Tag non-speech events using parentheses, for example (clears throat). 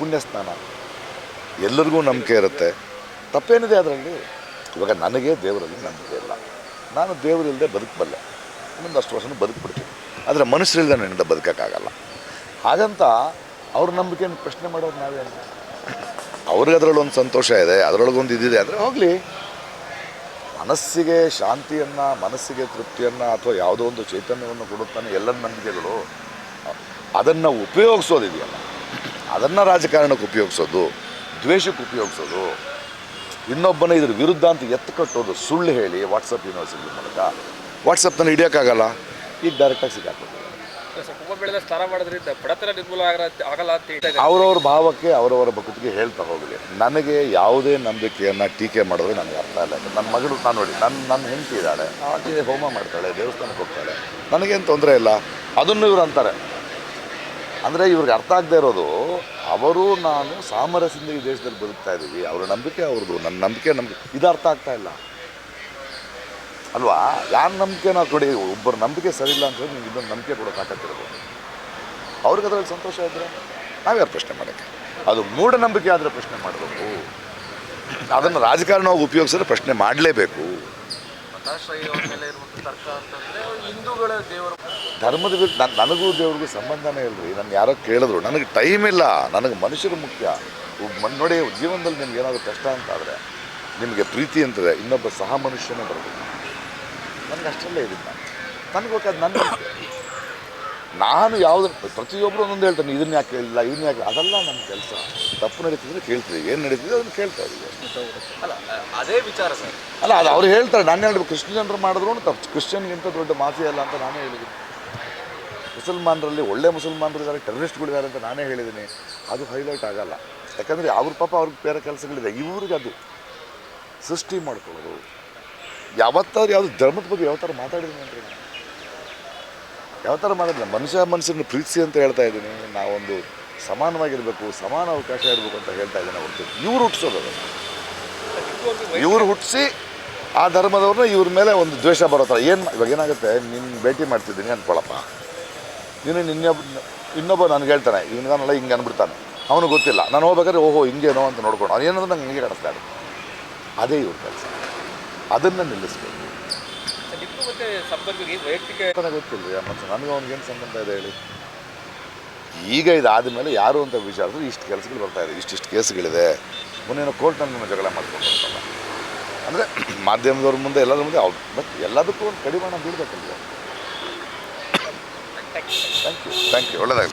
ಪುಣ್ಯ ಸ್ನಾನ ಎಲ್ಲರಿಗೂ ನಂಬಿಕೆ ಇರುತ್ತೆ. ತಪ್ಪೇನಿದೆ ಅದರಲ್ಲಿ? ಇವಾಗ ನನಗೆ ದೇವರಲ್ಲಿ ನಂಬಿಕೆ ಇಲ್ಲ. ನಾನು ದೇವರಿಲ್ಲದೆ ಬದುಕಬಲ್ಲೆ. ಇನ್ನೊಂದು ಅಷ್ಟು ವರ್ಷನೂ ಬದುಕ್ಬಿಡ್ತೀನಿ. ಆದರೆ ಮನುಷ್ಯರಿಲ್ಲದೆ ನನ್ನಿಂದ ಬದುಕೋಕ್ಕಾಗಲ್ಲ. ಹಾಗಂತ ಅವ್ರ ನಂಬಿಕೆಯನ್ನು ಪ್ರಶ್ನೆ ಮಾಡೋರು ನಾವೇ ಅವ್ರಿಗೆ ಅದರಲ್ಲೊಂದು ಸಂತೋಷ ಇದೆ, ಅದರೊಳಗೊಂದು ಇದಿದೆ ಅಂದರೆ ಹೋಗಲಿ. ಮನಸ್ಸಿಗೆ ಶಾಂತಿಯನ್ನು, ಮನಸ್ಸಿಗೆ ತೃಪ್ತಿಯನ್ನು ಅಥವಾ ಯಾವುದೋ ಒಂದು ಚೈತನ್ಯವನ್ನು ಕೊಡುತ್ತಾನೆ ಎಲ್ಲ ನಂಬಿಕೆಗಳು, ಅದನ್ನು ಉಪಯೋಗಿಸೋದಿದೆಯಲ್ಲ. ಅದನ್ನು ರಾಜಕಾರಣಕ್ಕೆ ಉಪಯೋಗಿಸೋದು, ದ್ವೇಷಕ್ಕೆ ಉಪಯೋಗಿಸೋದು, ಇನ್ನೊಬ್ಬನ ಇದ್ರ ವಿರುದ್ಧ ಅಂತ ಎತ್ತು ಕಟ್ಟೋದು ಸುಳ್ಳು ಹೇಳಿ ವಾಟ್ಸಪ್ ಯೂನಿವರ್ಸಿಟಿ ಮೂಲಕ. ವಾಟ್ಸಪ್ನಲ್ಲಿ ಹಿಡಿಯೋಕ್ಕಾಗಲ್ಲ, ಈಗ ಡೈರೆಕ್ಟಾಗಿ ಸಿಗಾಕೋದು ಅವರವ್ರ ಭಾವಕ್ಕೆ, ಅವರವರ ಭಕ್ತಿಗೆ ಹೇಳ್ತಾ ಹೋಗಲಿ. ನನಗೆ ಯಾವುದೇ ನಂಬಿಕೆಯನ್ನು ಟೀಕೆ ಮಾಡಿದ್ರೆ ನನಗೆ ಅರ್ಥ ಇಲ್ಲ. ನನ್ನ ಮಗಳು, ನಾನು ನೋಡಿ ನನ್ನ ನನ್ನ ಹೆಂಡತಿ ಇದ್ದಾಳೆ, ಆಕೆ ಹೋಮ ಮಾಡ್ತಾಳೆ, ದೇವಸ್ಥಾನಕ್ಕೆ ಹೋಗ್ತಾಳೆ, ನನಗೇನು ತೊಂದರೆ ಇಲ್ಲ. ಅದನ್ನು ಇವ್ರು ಅಂತಾರೆ. ಅಂದರೆ ಇವ್ರಿಗೆ ಅರ್ಥ ಆಗದೆ ಇರೋದು, ಅವರು ನಾನು ಸಾಮರಸ್ಯದಿಂದ ಈ ದೇಶದಲ್ಲಿ ಬದುಕ್ತಾ ಇದ್ದೀವಿ, ಅವರ ನಂಬಿಕೆ ಅವ್ರದ್ದು ನನ್ನ ನಂಬಿಕೆ ನಂಬಿಕೆ ಇದು ಅರ್ಥ ಆಗ್ತಾ ಇಲ್ಲ. ಅಲ್ವಾ? ಯಾರ ನಂಬಿಕೆ ನಾವು ಕೊಡಿ, ಒಬ್ಬರ ನಂಬಿಕೆ ಸರಿ ಇಲ್ಲ ಅಂತ ಹೇಳಿ ನೀವು ಇನ್ನೊಂದು ನಂಬಿಕೆ ಕೊಡೋಕೆ ಹಾಕತ್ತಿರ್ಬೋದು ಅವ್ರಿಗೆ ಅದರಲ್ಲಿ ಸಂತೋಷ ಇದ್ದರೆ ನಾವ್ಯಾರು ಪ್ರಶ್ನೆ ಮಾಡೋಕ್ಕೆ? ಅದು ಮೂಢನಂಬಿಕೆ ಆದರೆ ಪ್ರಶ್ನೆ ಮಾಡಬೇಕು ಅದನ್ನು ರಾಜಕಾರಣವಾಗಿ ಉಪಯೋಗಿಸಿದ್ರೆ ಪ್ರಶ್ನೆ ಮಾಡಲೇಬೇಕು. ಮತಾಶ್ರಯ ಮೇಲೆ ಹಿಂದೂಗಳ ದೇವರು ಧರ್ಮದ ನನ್- ನನಗೂ ದೇವ್ರಿಗೂ ಸಂಬಂಧನೇ ಇಲ್ರಿ. ನನ್ನ ಯಾರೋ ಕೇಳಿದ್ರು. ನನಗೆ ಟೈಮ್ ಇಲ್ಲ. ನನಗೆ ಮನುಷ್ಯರು ಮುಖ್ಯ. ನೋಡಿ, ಜೀವನದಲ್ಲಿ ನಿಮ್ಗೆ ಏನಾದರೂ ಕಷ್ಟ ಅಂತಾದರೆ ನಿಮಗೆ ಪ್ರೀತಿ ಅಂತದೆ. ಇನ್ನೊಬ್ಬ ಸಹ ಮನುಷ್ಯನೇ ಬರಬೇಕು. ನನಗೆ ಅಷ್ಟರಲ್ಲೇ ಇದ್ದೀನಿ ನಾನು ನನಗೆ ಬೇಕಾದ ನನ್ನ. ನಾನು ಯಾವುದನ್ನು ಪ್ರತಿಯೊಬ್ಬರು ಒಂದೊಂದು ಹೇಳ್ತಾನೆ ಇದನ್ನ ಯಾಕೆ ಕೇಳಿಲ್ಲ ಇದನ್ನ ಯಾಕೆ ಅದೆಲ್ಲ ನಮ್ಮ ಕೆಲಸ. ತಪ್ಪು ನಡೀತಿದ್ರೆ ಕೇಳ್ತೀವಿ. ಏನು ನಡೀತಿದೆ ಅದನ್ನು ಕೇಳ್ತಾ ಇದೀವಿ ಅಲ್ಲ ಅದೇ ವಿಚಾರ ಸರ್. ಅಲ್ಲ ಅದು ಅವ್ರು ಹೇಳ್ತಾರೆ ನಾನು ಹೇಳ್ಬೇಕು. ಜನರು ಮಾಡಿದ್ರು ತಪ್ಪು. ಕ್ರಿಶ್ಚಿಯನ್ಗಿಂತ ದೊಡ್ಡ ಮಾಫಿ ಅಲ್ಲ ಅಂತ ನಾನೇ ಹೇಳಿದ್ದೀನಿ. ಮುಸಲ್ಮಾನರಲ್ಲಿ ಒಳ್ಳೆ ಮುಸಲ್ಮಾನರು ಇದ್ದಾರೆ ಟೆರರಿಸ್ಟ್ಗಳಿದ್ದಾರೆ ಅಂತ ನಾನೇ ಹೇಳಿದ್ದೀನಿ. ಅದು ಹೈಲೈಟ್ ಆಗಲ್ಲ. ಯಾಕಂದರೆ ಅವ್ರ ಪಾಪ ಅವ್ರಿಗೆ ಬೇರೆ ಕೆಲಸಗಳಿದೆ. ಇವ್ರಿಗೆ ಅದು ಸೃಷ್ಟಿ ಮಾಡ್ಕೊಳ್ಳೋದು. ಯಾವತ್ತಾದ್ರು ಯಾವುದು ಧರ್ಮದ ಬಗ್ಗೆ ಯಾವ ಥರ ಮಾತಾಡಿದ್ದೀನಿ ಅಂದರೆ ಯಾವ ಥರ ಮಾತಾಡಿಲ್ಲ. ಮನುಷ್ಯ ಮನುಷ್ಯನ ಪ್ರೀತಿಸಿ ಅಂತ ಹೇಳ್ತಾ ಇದ್ದೀನಿ. ನಾವೊಂದು ಸಮಾನವಾಗಿರಬೇಕು, ಸಮಾನ ಅವಕಾಶ ಇರಬೇಕು ಅಂತ ಹೇಳ್ತಾ ಇದ್ದೀನಿ ಹೊರತು. ಇವ್ರು ಹುಟ್ಟಿಸೋದು. ಇವರು ಹುಟ್ಟಿಸಿ ಆ ಧರ್ಮದವ್ರನ್ನ ಇವ್ರ ಮೇಲೆ ಒಂದು ದ್ವೇಷ ಬರೋ ಥರ ಏನು ಇವಾಗ ಏನಾಗುತ್ತೆ? ನಿನ್ನ ಭೇಟಿ ಮಾಡ್ತಿದ್ದೀನಿ ಅನ್ಕೊಳಪ್ಪ. ನೀನು ನಿನ್ನೊಬ್ಬ ಇನ್ನೊಬ್ಬ ನನಗೆ ಹೇಳ್ತಾನೆ ಇವನಿಗಾನಲ್ಲ ಹಿಂಗೆ ಅನ್ಬಿಡ್ತಾನೆ. ಅವನು ಗೊತ್ತಿಲ್ಲ. ನಾನು ಹೋಗ್ಬೇಕಾದ್ರೆ, ಓಹೋ, ಹಿಂಗೇನೋ ಅಂತ ನೋಡ್ಕೊಂಡು. ಅವ್ನು ಏನಂದ್ರೆ ನಂಗೆ ಹಿಂಗೆ ಕಾಣಿಸ್ತಾನೆ ಅದೇ ಇವ್ರ ಕೆಲಸ. ಅದನ್ನು ನಿಲ್ಲಿಸ್ಬೇಕು. ಮತ್ತೆ ವೈಯಕ್ತಿಕ ಗೊತ್ತಿಲ್ಲ ಮತ್ತು ನನಗೆ ಅವ್ನಿಗೇನು ಸಂಬಂಧ ಇದೆ ಹೇಳಿ? ಈಗ ಇದಾದ ಮೇಲೆ ಯಾರು ಅಂತ ವಿಚಾರಿಸಿದ್ರೆ ಇಷ್ಟು ಕೆಲಸಗಳು ಬರ್ತಾ ಇದೆ ಇಷ್ಟಿಷ್ಟು ಕೇಸ್ಗಳಿದೆ. ಮೊನ್ನೆ ಕೋರ್ಟ್ನಲ್ಲಿ ನನ್ನ ಜಗಳ ಮಾಡ್ಕೊಂಡು ಬರ್ತಲ್ಲ ಅಂದರೆ (clears throat) ಮಾಧ್ಯಮದವ್ರ ಮುಂದೆ ಎಲ್ಲರ ಮುಂದೆ ಅವ್ರು ಬಟ್ ಎಲ್ಲದಕ್ಕೂ ಒಂದು ಕಡಿವಾಣ ಬೀಳ್ಬೇಕಲ್ವ? ಥ್ಯಾಂಕ್ ಯು ಥ್ಯಾಂಕ್ ಯು ಒಳ್ಳೆಯದಾಗಲಿ